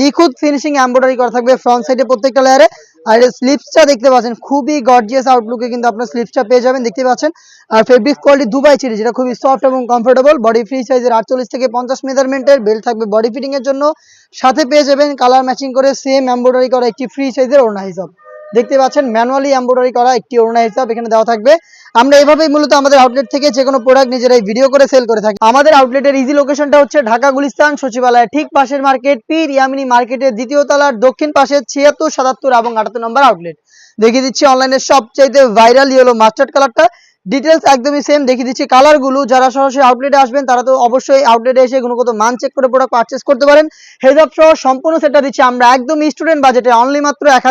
নিখুঁত finishing embroidery করা থাকবে ফ্রন্ট সাইডে প্রত্যেকটা লেয়ারে আর স্লিপসটা দেখতে পাচ্ছেন, খুবই গর্জিয়াস আউটলুকে কিন্তু আপনার স্লিপসটা পেয়ে যাবেন দেখতে পাচ্ছেন। আর ফেব্রিক কোয়ালিটি দুবাই চিরি যেটা খুবই সফট এবং কমফোর্টেবল বডি ফ্রি সাইজের আটচল্লিশ থেকে পঞ্চাশ মেজারমেন্টের বেল্ট থাকবে বডি ফিটিংয়ের জন্য। সাথে পেয়ে যাবেন কালার ম্যাচিং করে সেম এমব্রয়ডারি করা একটি ফ্রি সাইজের ওড়না হিসাব। দেখতে পাচ্ছেন ম্যানুয়ালি এমব্রয়ডারি করা একটি ওড়না হিসাব এখানে দেওয়া থাকবে। আমরা এভাবেই মূলত আমাদের আউটলেট থেকে যে কোনো প্রোডাক্ট নিজেরাই ভিডিও করে সেল করে থাকি। আমাদের আউটলেটের ইজি লোকেশনটা হচ্ছে ঢাকা, গুলিস্তান সচিবালয় ঠিক পাশের মার্কেট পীর ইয়ামিনী মার্কেটের দ্বিতীয় তলার দক্ষিণ পাশে ছিয়াত্তর, সাতাত্তর এবং আটাত্তর নম্বর আউটলেট দেখিয়ে দিচ্ছি অনলাইনে সবচাইতে ভাইরাল ইয়েলো মাস্টার্ড কালারটা ডিটেলস একদমই সেম দেখিয়ে দিচ্ছি কালারগুলো যারা সরাসরি আউটলেটে আসবেন, তারা তো অবশ্যই আউটলেটে এসে গুণগত মান চেক করে প্রোডাক্ট পারচেস করতে পারেন। হেজাব সহ সম্পূর্ণ সেটটা দিচ্ছি আমরা একদম স্টুডেন্ট বাজেটে অনলি মাত্র এক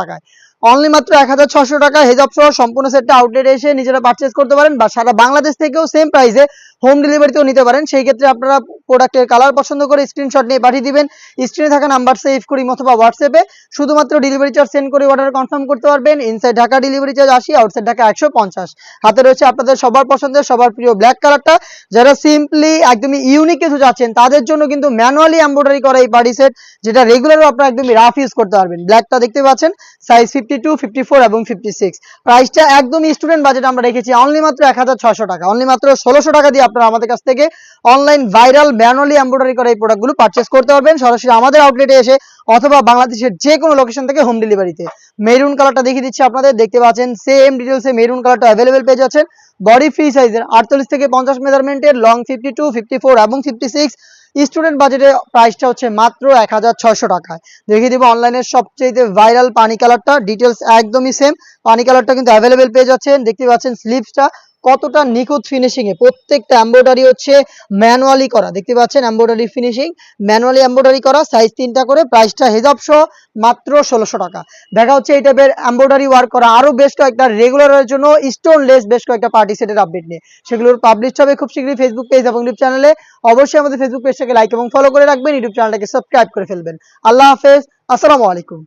টাকায়। অনলি মাত্র এক হাজার ছশো টাকা হেজাব সহ সম্পূর্ণ সেটটা আউটলেটে এসে নিজেরা পারচেস করতে পারেন বা সারা বাংলাদেশ থেকেও সেম প্রাইসে হোম ডেলিভারিতেও নিতে পারেন। সেই ক্ষেত্রে আপনারা প্রোডাক্টের কালার পছন্দ করে স্ক্রিনশট নিয়ে পাঠিয়ে দিবেন। স্ক্রিনে থাকা নাম্বার সেভ করি অথবা হোয়াটসঅ্যাপে শুধুমাত্র ডেলিভারি চার্জ সেন্ড করে অর্ডার কনফার্ম করতে পারবেন। ইনসাইড ঢাকা ডেলিভারি চার্জ আশি আউটসাইড ঢাকা একশো পঞ্চাশ। হাতে রয়েছে আপনাদের সবার পছন্দের, সবার প্রিয় ব্ল্যাক কালারটা যারা সিম্পলি একদমই ইউনিক কিছু চাচ্ছেন, তাদের জন্য কিন্তু ম্যানুয়ালি এমব্রয়ডারি করা এই পার্টি সেট যেটা রেগুলারও আপনারা একদমই রাফ ইউজ করতে পারবেন। ব্ল্যাকটা দেখতে পাচ্ছেন size fifty two fifty four এবং ফিফটি সিক্স প্রাইসটা একদমই স্টুডেন্ট বাজেট আমরা রেখেছি অনলি মাত্র এক হাজার ছশো টাকা অনলি মাত্র ষোলোশো টাকা দিয়ে আপনারা আমাদের কাছ থেকে অনলাইন ভাইরাল ম্যানুয়ালি এমব্রয়ডারি করা এই প্রোডাক্টগুলো পারচেস করতে পারবেন। সরাসরি আমাদের আউটলেটে এসে অথবা বাংলাদেশের যে কোনো লোকেশন থেকে হোম ডেলিভারিতে মেরুন কালারটা দেখিয়ে দিচ্ছি আপনাদের। দেখতে পাচ্ছেন সেম ডিটেলসে মেরুন কালারটা অ্যাভেলেবেল পেয়ে যাচ্ছেন। বডি ফ্রি সাইজের আটচল্লিশ থেকে পঞ্চাশ মেজারমেন্টের long fifty two fifty four এবং ফিফটি সিক্স স্টুডেন্ট বাজেটে প্রাইসটা হচ্ছে মাত্র এক হাজার ছয়শো টাকায়। দেখিয়ে দিব অনলাইনের সবচেয়ে ভাইরাল পানি কালারটা ডিটেলস একদমই সেম পানি কালারটা কিন্তু অ্যাভেলেবেল পেয়ে যাচ্ছেন। দেখতে পাচ্ছেন স্লিপসটা কতটা নিখুঁত ফিনিশিং এ? প্রত্যেকটা এমব্রয়ডারি হচ্ছে ম্যানুয়ালি করা। দেখতে পাচ্ছেন এমব্রয়ডারি ফিনিশিং ম্যানুয়ালি এমব্রয়ডারি করা সাইজ তিনটা করে প্রাইসটা হেজাব সহ মাত্র ষোলোশো টাকা। দেখা হচ্ছে এই টাইপের এমব্রয়ডারি ওয়ার্ক করা। আরও বেশ কয়েকটা রেগুলারের জন্য স্টোন লেস বেশ কয়েকটা পার্টি সেটের আপডেট নিয়ে। সেগুলোর পাবলিশ হবে খুব শীঘ্রই ফেসবুক পেজ এবং ইউটিউব চ্যানেলে অবশ্যই আমাদের ফেসবুক পেজটাকে লাইক এবং ফলো করে রাখবেন। ইউটিউব চ্যানেলটাকে সাবস্ক্রাইব করে ফেলবেন। আল্লাহ হাফেজ। আসসালামু আলাইকুম।